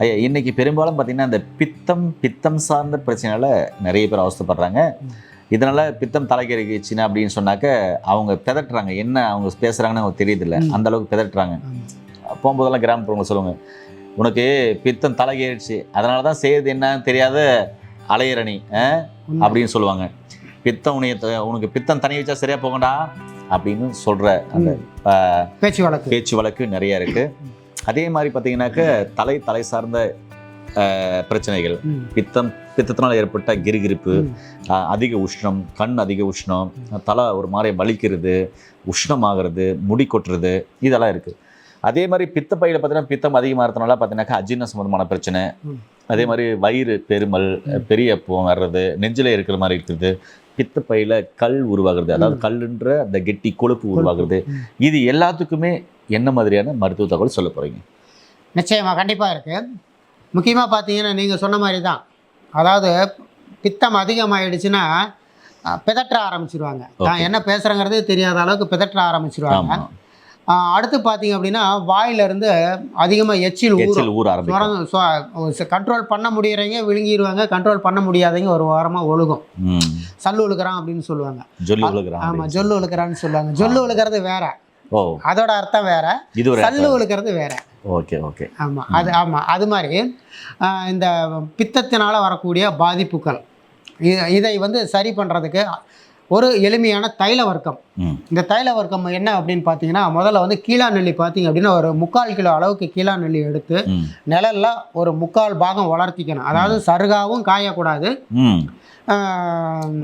ஐயா இன்னைக்கு பெரும்பாலும் பார்த்தீங்கன்னா இந்த பித்தம் பித்தம் சார்ந்த பிரச்சனையால நிறைய பேர் அவஸ்தைப்படுறாங்க. இதனால பித்தம் தலைக்கறிக்குச்சுன்னா அப்படின்னு சொன்னாக்க அவங்க பிதட்டுறாங்க. என்ன அவங்க பேசுறாங்கன்னு அவங்க தெரியுதில்ல. அந்த அளவுக்கு பிதட்டுறாங்க. போகும்போதெல்லாம் கிராமப்புறவங்க சொல்லுவாங்க உனக்கு பித்தம் தலைக்கேறிடுச்சு. அதனால தான் செய்யறது என்னன்னு தெரியாத? உண்மை. அப்படின்னு சொல்லுவாங்க. பித்தம் உனைய உனக்கு பித்தம் தனி வச்சா சரியா போகண்டா அப்படின்னு சொல்ற அந்த பேச்சு வழக்கு. பேச்சு வழக்கு நிறைய இருக்கு. அதே மாதிரி பார்த்தீங்கன்னாக்க தலை தலை சார்ந்த பிரச்சனைகள். பித்தம் பித்தத்தினால் ஏற்பட்ட கிருகிருப்பு அதிக உஷ்ணம் கண் அதிக உஷ்ணம் தலை ஒரு மாதிரி வலிக்கிறது உஷ்ணமாகிறது முடி கொட்டுறது இதெல்லாம் இருக்குது அதே மாதிரி பித்தப்பையில் பார்த்தீங்கன்னா பித்தம் அதிகமாகிறதுனால பார்த்தீங்கன்னாக்கா அஜீரண சம்பந்தமான பிரச்சனை. அதே மாதிரி வயிறு பெருமல் பெரிய அப்பம் வர்றது நெஞ்சில் இருக்கிற மாதிரி இருக்குது. பித்தப்பையில் கல் உருவாகிறது. அதாவது கல்லுன்ற அந்த கெட்டி கொழுப்பு உருவாகிறது. இது எல்லாத்துக்குமே என்ன மாதிரியான மருத்துவ தகவல் சொல்ல போறீங்க? நிச்சயமா கண்டிப்பாக இருக்கு. முக்கியமாக பார்த்தீங்கன்னா நீங்கள் சொன்ன மாதிரி தான் அதாவது பித்தம் அதிகமாயிடுச்சுன்னா அஹ், பிதற்ற ஆரம்பிச்சிருவாங்க. நான். என்ன பேசுகிறேங்கிறதே தெரியாத அளவுக்கு பிதற்ற ஆரம்பிச்சிருவாங்க. அடுத்து பார்த்தீங்க அப்படின்னா வாயிலிருந்து அதிகமாக எச்சில் எச்சில் ஊற கண்ட்ரோல் பண்ண முடியறவங்க விழுங்கிடுவாங்க கண்ட்ரோல் பண்ண முடியாதவங்க ஒரு வாரமாக ஒழுகும். சல்லு விழுக்கிறான் அப்படின்னு சொல்லுவாங்க. ஜொல்லி விழுகிறான் ஆமாம். ஜொல்லு விழுக்கிறான்னு சொல்லுவாங்க. ஜொல்லு விழுக்கிறது வேற. ஓ. அதோட அர்த்தம் வேற. இது சல்லு விழுக்கிறது வேற. Okay okay. ஆமாம் அது ஆமாம் அது மாதிரி இந்த பித்தத்தினால் வரக்கூடிய பாதிப்புகள். இதை வந்து சரி பண்ணுறதுக்கு ஒரு எளிமையான தைல வர்க்கம். இந்த தைல வர்க்கம் என்ன அப்படின்னு பார்த்தீங்கன்னா முதல்ல வந்து கீழா நெல்லி பார்த்தீங்க அப்படின்னா ஒரு முக்கால் கிலோ அளவுக்கு கீழா நெல்லி எடுத்து நிழல்ல ஒரு முக்கால் பாகம் வளர்த்திக்கணும். அதாவது சருகாவும் காயக்கூடாது.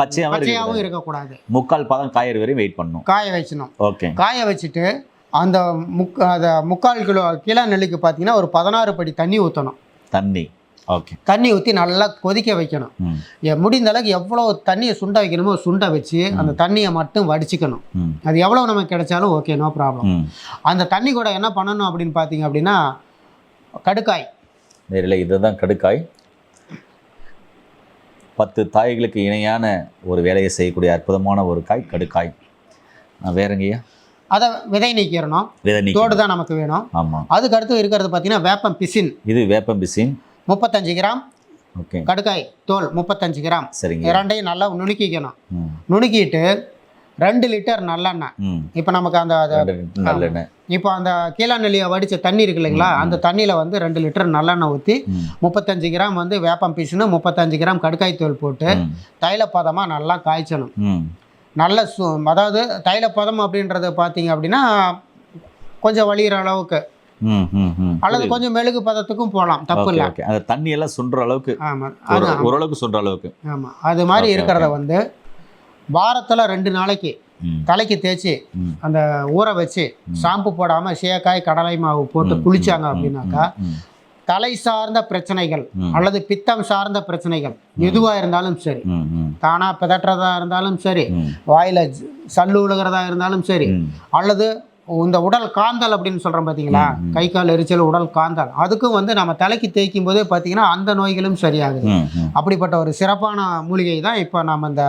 பச்சையாகவும் இருக்கக்கூடாது. முக்கால் பாதம் காயற வரையும் வெயிட் பண்ணணும். காய வச்சணும் ஓகே. காய வச்சுட்டு அந்த முக் அந்த முக்கால் கிலோ கீழா நெல்லிக்கு பார்த்தீங்கன்னா ஒரு பதினாறு படி தண்ணி ஊற்றணும் தண்ணி. தண்ணி ஊற்றி நல்லா கொதிக்க வைக்கணும். முடிந்த அளவுக்கு எவ்வளோ தண்ணியை சுண்ட வைக்கணுமோ சுண்ட வச்சு அந்த தண்ணியை மட்டும் வடிச்சுக்கணும். அது எவ்வளோ நமக்கு கிடைச்சாலும் ஓகே நோ ப்ராப்ளம். அந்த தண்ணி கூட என்ன பண்ணணும் அப்படின்னு பார்த்தீங்க அப்படின்னா கடுக்காய் நேரில் இதுதான் கடுக்காய் பத்து தாய்களுக்கு இணையான ஒரு வேலையை செய்யக்கூடிய அற்புதமான ஒரு காய் கடுக்காய் வேறங்கய்யா அதை விதை நீக்கிடணும். தோடு தான் நமக்கு வேணும். ஆமாம் அதுக்கு அடுத்து இருக்கிறது பார்த்தீங்கன்னா வேப்பம் பிசின். இது வேப்பம் பிசின். முப்பத்தஞ்சு கிராம். ஓகே. கடுக்காய் தோல் முப்பத்தஞ்சு கிராம். சரிங்க. இரண்டையும் நல்லா நுணுக்கிக்கணும். நுணுக்கிட்டு ரெண்டு லிட்டர் நல்லெண்ணெய். இப்போ நமக்கு அந்த நல்லெண்ணெய். இப்போ அந்த கீழா நெல்லியை வடித்த தண்ணி இருக்கு இல்லைங்களா அந்த தண்ணியில் வந்து ரெண்டு லிட்டர் நல்லெண்ணெய் ஊற்றி முப்பத்தஞ்சு கிராம் வந்து வேப்பம் பீசுன்னு முப்பத்தஞ்சு கிராம் கடுக்காய் தோல் போட்டு தைலப்பதமாக நல்லா காய்ச்சணும். நல்ல சு அதாவது தைலப்பதம் அப்படின்றது பார்த்தீங்க அப்படின்னா கொஞ்சம் வலிகிற அளவுக்கு அல்லது கொஞ்சம் மெழுகு பதத்துக்கும் போகலாம் தப்பு இல்லை அந்த தண்ணி எல்லாம் சுண்டுற அளவுக்கு ஆமாம் ஓரளவுக்கு சுண்டுற அளவுக்கு. ஆமாம் அது மாதிரி இருக்கிறத வந்து வாரத்தில் ரெண்டு நாளைக்கு தலைக்கு தேய்ச்சி அந்த ஊற வச்சு ஷாம்பு போடாமல் சேக்காய் கடலை மாவு போட்டு குளிச்சாங்க அப்படின்னாக்கா தலை சார்ந்த பிரச்சனைகள். அல்லது பித்தம் சார்ந்த பிரச்சனைகள் எதுவாக இருந்தாலும் சரி. ம், ம், தானா பிதற்றதா இருந்தாலும் சரி. வாயில சல்லு விழுகிறதா இருந்தாலும் சரி. அல்லது இந்த உடல் காந்தல் அப்படின்னு சொல்றோம் பார்த்தீங்களா. கை கால் எரிச்சல் உடல் காந்தல். அதுக்கும் வந்து நம்ம தலைக்கு தேய்க்கும் போதே பார்த்தீங்கன்னா அந்த நோய்களும் சரியாகுது. அப்படிப்பட்ட ஒரு சிறப்பான மூலிகை தான் இப்போ நம்ம இந்த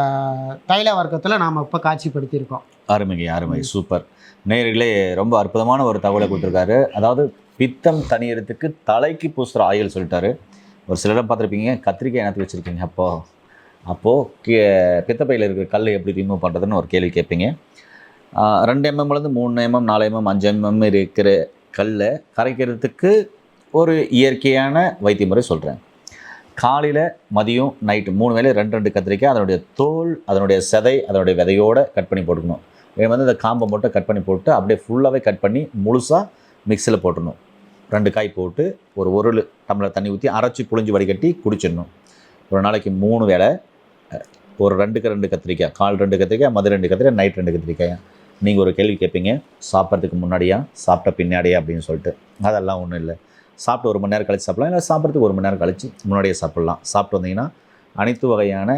தைல வர்க்கத்தில் நாம் இப்போ காட்சிப்படுத்தியிருக்கோம். அருமைங்க அருமை. சூப்பர். நேயர்களே ரொம்ப அற்புதமான ஒரு தகவலை கொடுத்துருக்காரு. அதாவது பித்தம் தணியறதுக்கு தலைக்கு பூசுகிற ஆயில் சொல்லிட்டாரு. ஒரு சிலரம் பார்த்துருப்பீங்க கத்திரிக்காய் என்னத்து வச்சுருக்கீங்க. அப்போ அப்போது கே பித்தப்பையில் இருக்கிற கல் எப்படி ரிமூவ் பண்ணுறதுன்னு ஒரு கேள்வி கேட்பீங்க. ரெண்டு எம்எம்லேருந்து மூணு எம்எம் நாலு எம்எம் அஞ்சு எம்எம் இருக்கிற கல்லை கரைக்கிறதுக்கு ஒரு இயற்கையான வைத்திய முறை சொல்கிறேன் காலையில் மதியம் நைட்டு மூணு வேளை ரெண்டு ரெண்டு கத்திரிக்காய் அதனுடைய தோல் அதனுடைய செதை அதனுடைய விதையோட கட் பண்ணி போட்டுக்கணும். இவன் வந்து இந்த காம்பை மட்டும் கட் பண்ணி போட்டு அப்படியே ஃபுல்லாகவே கட் பண்ணி முழுசாக மிக்சியில் போட்டுடணும் ரெண்டு காய் போட்டு ஒரு ஒரு டம்ளர் தண்ணி ஊற்றி அரைச்சி புழிஞ்சு வடிகட்டி குடிச்சிடணும். ஒரு நாளைக்கு மூணு வேளை ஒரு ரெண்டுக்கு ரெண்டு கத்திரிக்காய் கால் ரெண்டு கத்திரிக்காய் மது ரெண்டு கத்திரிக்காய் நைட் ரெண்டு கத்திரிக்காய். நீங்கள் ஒரு கேள்வி கேட்பீங்க சாப்பிட்றதுக்கு முன்னாடியா சாப்பிட்ட பின்னாடியா அப்படின்னு சொல்லிட்டு. அதெல்லாம் ஒன்றும் இல்லை. சாப்பிட்டு ஒரு மணி நேரம் கழிச்சு சாப்பிடலாம் இல்லை சாப்பிட்றதுக்கு ஒரு மணி நேரம் கழிச்சு முன்னாடியே சாப்பிட்லாம். சாப்பிட்டு வந்தீங்கன்னா அனைத்து வகையான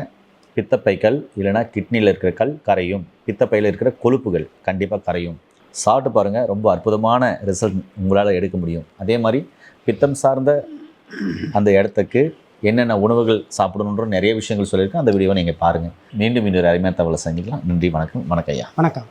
பித்தப்பைகள் இல்லைன்னா கிட்னியில் இருக்கிற கல் கரையும் பித்தப்பையில் இருக்கிற கொழுப்புகள் கண்டிப்பாக கரையும். சாப்பிட்டு பாருங்கள் ரொம்ப அற்புதமான ரிசல்ட் உங்களால் எடுக்க முடியும். அதே மாதிரி பித்தம் சார்ந்த அந்த இடத்துக்கு என்னென்ன உணவுகள் சாப்பிடணுன்ற நிறைய விஷயங்கள் சொல்லியிருக்கேன். அந்த வீடியோவை நீங்கள் பாருங்கள் மீண்டும் இன்னொரு அருமையான தகவலை சந்திக்கலாம். நன்றி வணக்கம் வணக்கம் ஐயா. வணக்கம்.